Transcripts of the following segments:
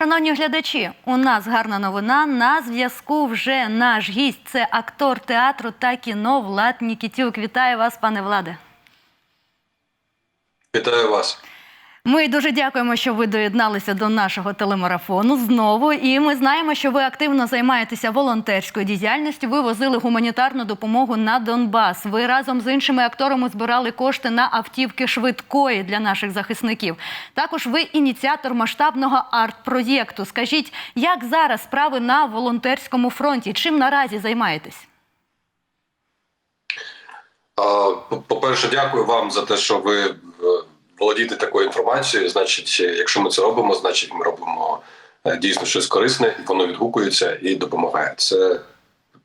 Шановні глядачі, у нас гарна новина. На зв'язку вже наш гість. Це актор театру та кіно Влад Нікітюк. Вітаю вас, пане Владе. Вітаю вас. Ми дуже дякуємо, що ви доєдналися до нашого телемарафону знову. І ми знаємо, що ви активно займаєтеся волонтерською діяльністю. Ви возили гуманітарну допомогу на Донбас. Ви разом з іншими акторами збирали кошти на автівки швидкої для наших захисників. Також ви ініціатор масштабного арт-проєкту. Скажіть, як зараз справи на волонтерському фронті? Чим наразі займаєтесь? По- По-перше, дякую вам за те, що ви володієте такою інформацією. Значить, е, якщо ми це робимо, значить ми робимо е, дійсно щось корисне, воно відгукується і допомагає. Це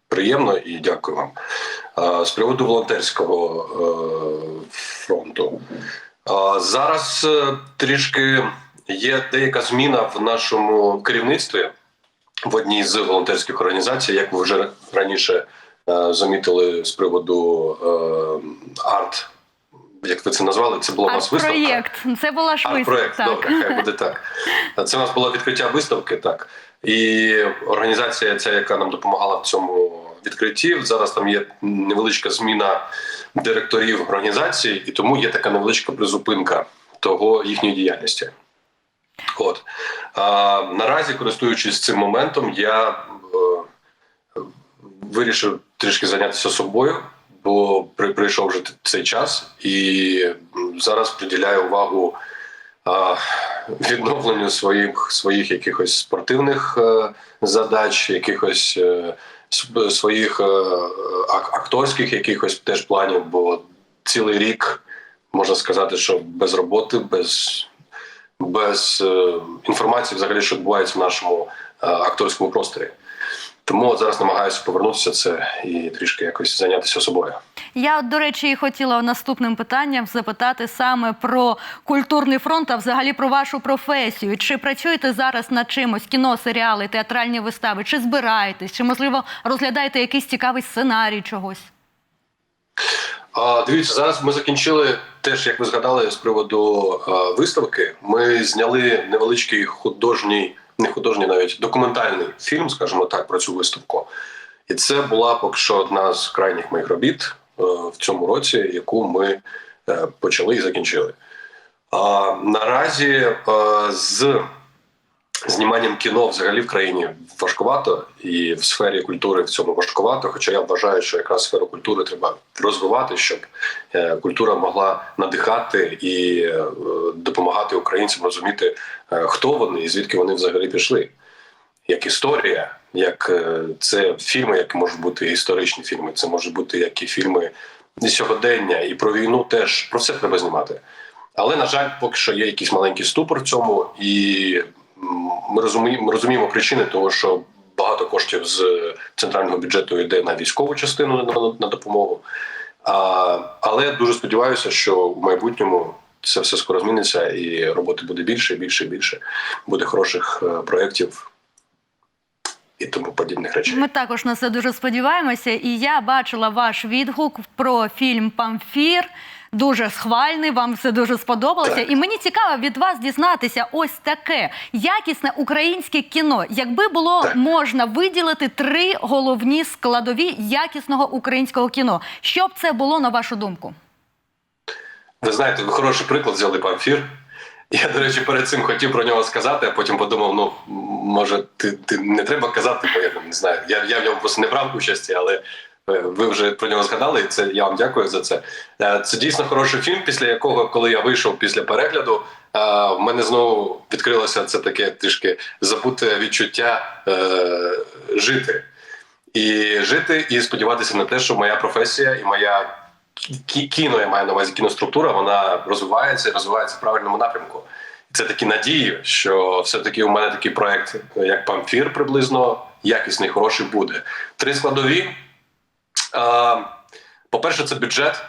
приємно і дякую вам. З приводу волонтерського е, фронту. Зараз трішки є деяка зміна в нашому керівництві в одній з волонтерських організацій, як ви вже раніше замітили з приводу арт. Як ви це назвали? Це була у нас виставка. Арт-проєкт. Це була ж виставка. Добре, хай буде так. Це у нас було відкриття виставки, так. І організація, ця, яка нам допомагала в цьому відкритті, зараз там є невеличка зміна директорів організації, і тому є така невеличка призупинка того їхньої діяльності. От а, наразі, користуючись цим моментом, я е, вирішив трішки зайнятися собою, при, прийшов вже цей час, і зараз приділяю увагу а, відновленню своїх своїх якихось спортивних е, задач, якихось е, своїх е, акторських якихось теж планів, бо цілий рік можна сказати, що без роботи, без без інформації, взагалі, що відбувається в нашому акторському просторі. Тому от зараз намагаюся повернутися це і трішки якось зайнятися собою. Я, до речі, і хотіла наступним питанням запитати саме про культурний фронт, а взагалі про вашу професію. Чи працюєте зараз над чимось? Кіно, серіали, театральні вистави? Чи збираєтесь? Чи можливо розглядаєте якийсь цікавий сценарій чогось? А, дивіться, зараз ми закінчили теж, як ви згадали, з приводу е, виставки. Ми зняли невеличкий художній, не художній, навіть документальний фільм, скажімо так, про цю виставку. І це була поки що одна з крайніх моїх робіт е, в цьому році, яку ми е, почали і закінчили. Наразі з зніманням кіно взагалі в країні важкувато, і в сфері культури в цьому важкувато. Хоча я вважаю, що якраз сферу культури треба розвивати, щоб е, культура могла надихати і е, допомагати українцям розуміти, е, хто вони і звідки вони взагалі пішли. Як історія, як це фільми, які можуть бути історичні фільми, це можуть бути як і фільми і сьогодення, і про війну теж про все треба знімати. Але на жаль, поки що є якийсь маленький ступор в цьому, і ми розуміємо, розуміємо причини того, що багато коштів з центрального бюджету йде на військову частину на, на допомогу. А, але дуже сподіваюся, що в майбутньому це все скоро зміниться, і роботи буде більше, більше, більше. Буде хороших е, проєктів і тому подібних речей. Ми також на це дуже сподіваємося. І я бачила ваш відгук про фільм Памфір. Дуже схвальний, вам все дуже сподобалося. Так. І мені цікаво від вас дізнатися ось таке якісне українське кіно. Якби було Так. можна виділити три головні складові якісного українського кіно, що б це було на вашу думку? Ви знаєте, ви хороший приклад взяли памфір. Я, до речі, перед цим хотів про нього сказати, а потім подумав: ну може, ти, ти не треба казати, бо я не знаю. Я, я в ньому просто не брав участі, але ви вже про нього згадали, і це я вам дякую за це. Е, Це дійсно хороший фільм, після якого, коли я вийшов після перегляду, е, в мене знову відкрилося це таке трішки забуте відчуття е, жити. І жити, і сподіватися на те, що моя професія і моя кіно, я маю на увазі кіноструктура, вона розвивається і розвивається в правильному напрямку. Це такі надії, що все-таки у мене такий проект, як Памфір, приблизно якісний, хороший буде. Три складові. По-перше, це бюджет.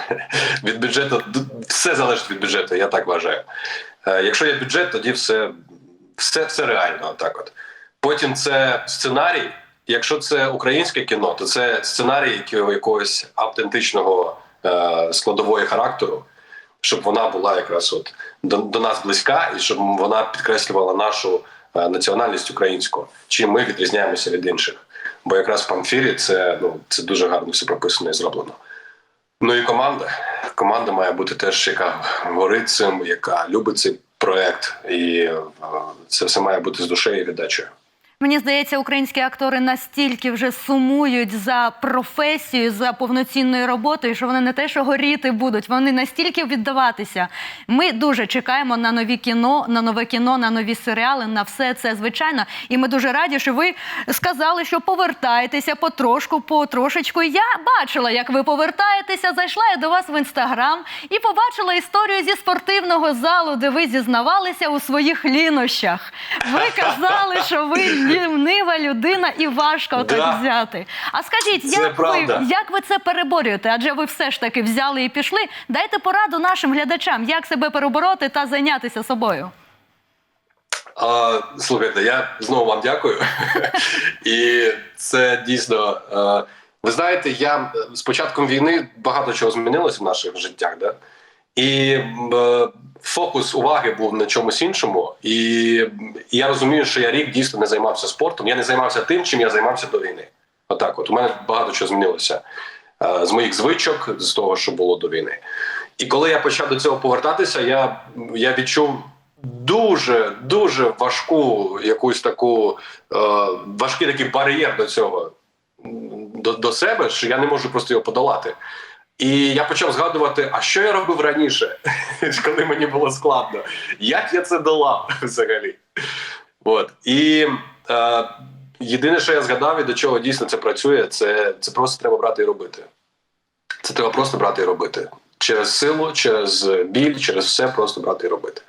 Від бюджету все залежить від бюджету, я так вважаю. Е, Якщо є бюджет, тоді все, все, все реально. Так от. Потім це сценарій. Якщо це українське кіно, то це сценарій якогось автентичного е, складової характеру. щоб вона була якраз от до, до нас близька, і щоб вона підкреслювала нашу е, національність українську, чим ми відрізняємося від інших. Бо якраз в памфірі це ну це дуже гарно все прописано і зроблено. Ну і команда. Команда має бути теж, яка горить цим, яка любить цей проект, і е, це все має бути з душею і віддачею. Мені здається, українські актори настільки вже сумують за професією, за повноцінною роботою, що вони не те, що горіти будуть, вони настільки віддаватися. Ми дуже чекаємо на нові кіно, на нове кіно, на нові серіали, на все це звичайно. І ми дуже раді, що ви сказали, що повертаєтеся потрошку, потрошечку. Я бачила, як ви повертаєтеся. Зайшла я до вас в інстаграм і побачила історію зі спортивного залу, де ви зізнавалися у своїх лінощах. Ви казали, що ви лінива людина і важко Да. так взяти. А скажіть, як ви, як ви це переборюєте? Адже ви все ж таки взяли і пішли. Дайте пораду нашим глядачам, як себе перебороти та зайнятися собою. А, слухайте, я знову вам дякую. І це дійсно. е, ви знаєте, я з початком війни багато чого змінилося в наших життях, да? І е, фокус уваги був на чомусь іншому. І я розумію, що я рік дійсно не займався спортом. Я не займався тим, чим я займався до війни. Отак, от у мене багато чого змінилося е, з моїх звичок, з того, що було до війни. І коли я почав до цього повертатися, я, я відчув дуже дуже важку якусь таку е, важкий такий бар'єр до цього до, до себе, що я не можу просто його подолати. І я почав згадувати, а що я робив раніше, коли мені було складно, як я це долав взагалі. От. І е, єдине, що я згадав і до чого дійсно це працює, це, це просто треба брати і робити. Це треба просто брати і робити. Через силу, через біль, через все просто брати і робити.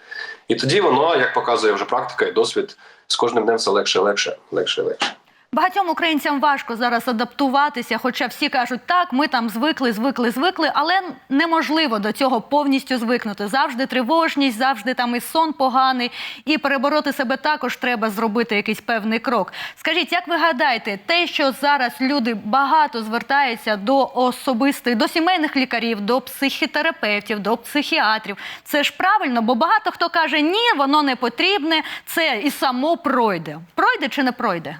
І тоді воно, як показує вже практика і досвід, з кожним днем все легше, легше, легше, легше. Багатьом українцям важко зараз адаптуватися, хоча всі кажуть, так, ми там звикли, звикли, звикли, але неможливо до цього повністю звикнути. Завжди тривожність, завжди там і сон поганий, і перебороти себе також треба зробити якийсь певний крок. Скажіть, як ви гадаєте, те, що зараз люди багато звертаються до особистих, до сімейних лікарів, до психотерапевтів, до психіатрів, це ж правильно, бо багато хто каже, ні, воно не потрібне, це і само пройде. Пройде чи не пройде?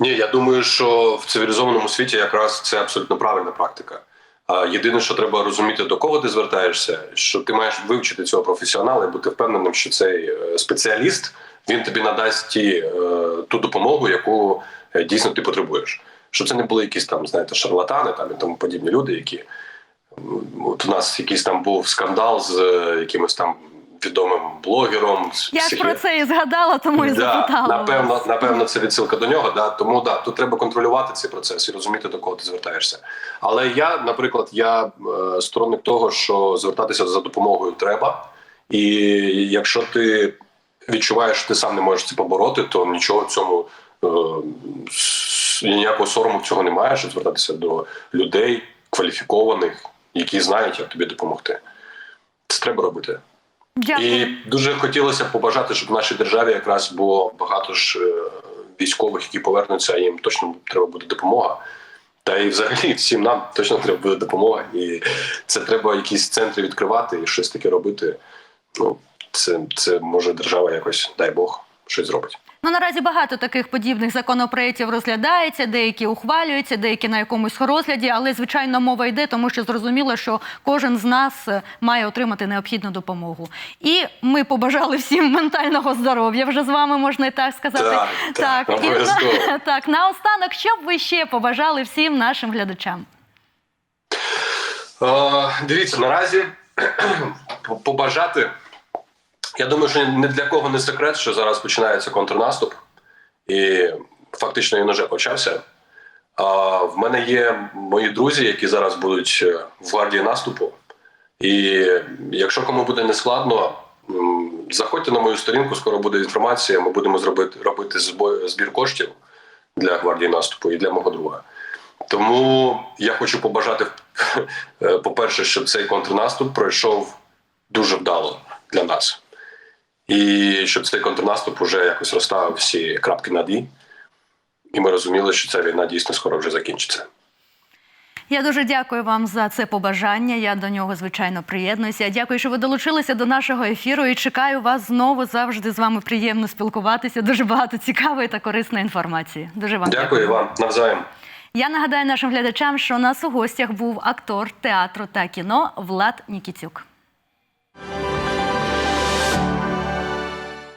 Ні, я думаю, що в цивілізованому світі якраз це абсолютно правильна практика. Єдине, що треба розуміти, до кого ти звертаєшся, що ти маєш вивчити цього професіонала і бути впевненим, що цей е, спеціаліст він тобі надасть ті, е, ту допомогу, яку е, дійсно ти потребуєш. Щоб це не були якісь там, знаєте, шарлатани там і тому подібні люди, які от у нас якийсь там був скандал з якимось там відомим блогером. Я ж про це і згадала, тому і Да, запитала. напевно, вас. напевно, це відсилка до нього. Да. Тому да, тут треба контролювати цей процес і розуміти, до кого ти звертаєшся. Але я, наприклад, я е, сторонник того, що звертатися за допомогою треба. І якщо ти відчуваєш, що ти сам не можеш це побороти, то нічого в цьому е, ніякого сорому цього немає, щоб звертатися до людей кваліфікованих, які знають, як тобі допомогти. Це треба робити. Дякую. І дуже хотілося побажати, щоб в нашій державі якраз було багато ж е, військових, які повернуться, їм точно треба буде допомога. Та і взагалі всім нам точно треба буде допомога. І це треба якісь центри відкривати і щось таке робити. Ну, це, це може держава якось, дай Бог, щось зробить. Ну наразі багато таких подібних законопроєктів розглядається, деякі ухвалюються, деякі на якомусь розгляді, але звичайно мова йде, тому що зрозуміло, що кожен з нас е, має отримати необхідну допомогу. І ми побажали всім ментального здоров'я. Вже з вами можна і так сказати. Так, так, і на, так наостанок, що б ви ще побажали всім нашим глядачам? Е, дивіться, наразі побажати. Я думаю, що ні для кого не секрет, що зараз починається контрнаступ, і фактично він вже почався. А в мене є мої друзі, які зараз будуть е, в гвардії наступу. І якщо кому буде нескладно, заходьте на мою сторінку, скоро буде інформація. Ми будемо зробити робити збір коштів для гвардії наступу і для мого друга. Тому я хочу побажати, е, по-перше, щоб цей контрнаступ пройшов дуже вдало для нас. І щоб цей контрнаступ уже якось розставив всі крапки над «і». І ми розуміли, що ця війна дійсно скоро вже закінчиться. Я дуже дякую вам за це побажання. Я до нього звичайно приєднуюся. Я Дякую, що ви долучилися до нашого ефіру і чекаю вас знову. Завжди з вами приємно спілкуватися. Дуже багато цікавої та корисної інформації. Дуже вам Дякую вам навзаєм. Я нагадаю нашим глядачам, що у нас у гостях був актор театру та кіно Влад Нікітюк.